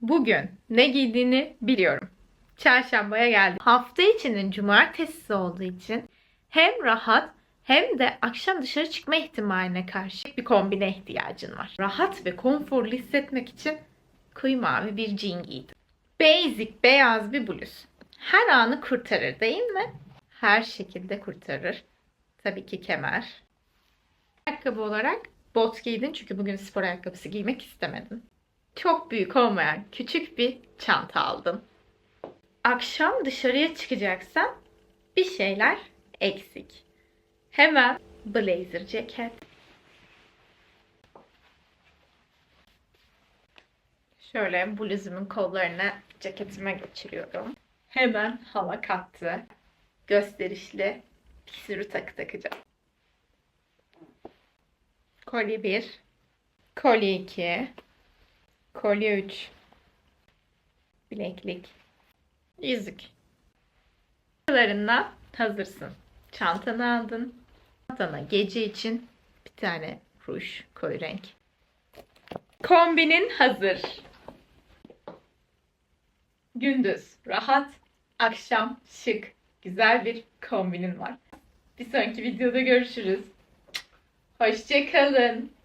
Bugün ne giydiğini biliyorum. Çarşambaya geldim. Hafta içinin cumartesisi olduğu için hem rahat hem de akşam dışarı çıkma ihtimaline karşı bir kombine ihtiyacın var. Rahat ve konforlu hissetmek için koyu mavi bir jean giydim. Basic beyaz bir bluz. Her anı kurtarır değil mi? Her şekilde kurtarır. Tabii ki kemer. Ayakkabı olarak bot giydim çünkü bugün spor ayakkabısı giymek istemedim. Çok büyük olmayan küçük bir çanta aldım. Akşam dışarıya çıkacaksan bir şeyler eksik. Hemen blazer ceket. Şöyle bluzumun kollarını ceketime geçiriyorum. Hemen hava kattı. Gösterişli bir sürü takı takacağım. Kolye 1, kolye 2, kolye 3, bileklik, yüzük. Buralarından hazırsın. Çantanı aldın. Çantana gece için bir tane ruj koyu renk. Kombinin hazır. Gündüz rahat, akşam şık, güzel bir kombinin var. Bir sonraki videoda görüşürüz. Hoşçakalın.